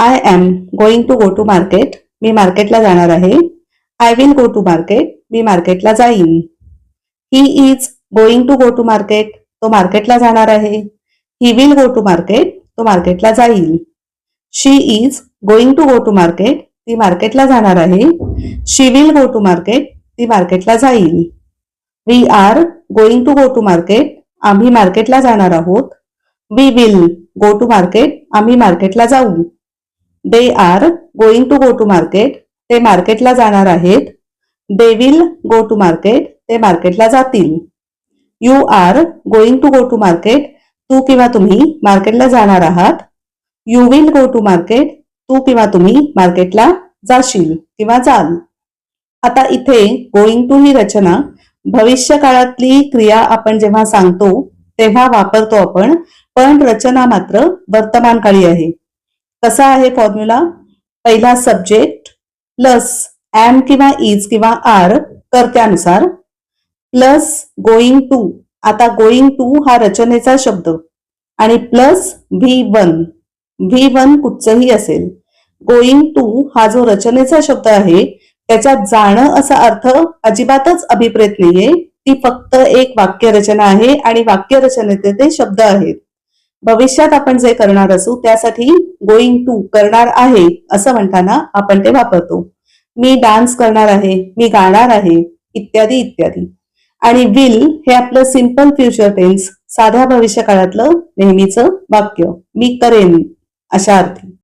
I am going to go to market मी मार्केटला जाणार आहे. I will go to market मी मार्केटला जाईन. He is going to go to market तो मार्केटला जाणार आहे. He will go to market तो मार्केटला जाईल. She is going to go to market ती मार्केटला जाणार आहे. She will go to market ती मार्केटला जाईल. We are going to go to market आम्ही मार्केटला जाणार आहोत. We will go to market आम्ही मार्केटला जाऊ. They are going to go to market ते मार्केटला जाणार आहेत. They will go to market ते मार्केटला जातील. You are going to go to market तू किंवा तुम्ही मार्केटला जाणार आहात. You will go to market तू किंवा तुम्ही मार्केटला जाशील किंवा जाल. आता इथे गोइंग टू ही रचना भविष्य काळातली क्रिया आपण जेव्हा सांगतो तेव्हा वापरतो आपण पण रचना मात्र वर्तमानकाळी आहे. कसा आहे फॉर्म्युला पहिला सब्जेक्ट प्लस एम किंवा इज किंवा आर कर्त्यानुसार प्लस गोईंग टू आता गोईंग टू हा रचनेचा शब्द. आणि plus V one V one कुठचंही असेल. गोईंग टू हा जो रचनेचा शब्द आहे त्याच्यात जाणं असा अर्थ अजिबातच अभिप्रेत नाहीये. ती फक्त एक वाक्यरचना आहे आणि वाक्यरचनेचे ते शब्द आहेत. भविष्यात आपण जे करणार असू त्यासाठी गोइंग टू करणार आहे असं म्हणताना आपण ते वापरतो. मी डान्स करणार आहे मी गाणार आहे इत्यादी इत्यादी. आणि विल हे आपलं सिंपल फ्युचर टेन्स साध्या भविष्य काळातलं नेहमीचं वाक्य. मी करेन अशा अर्थी.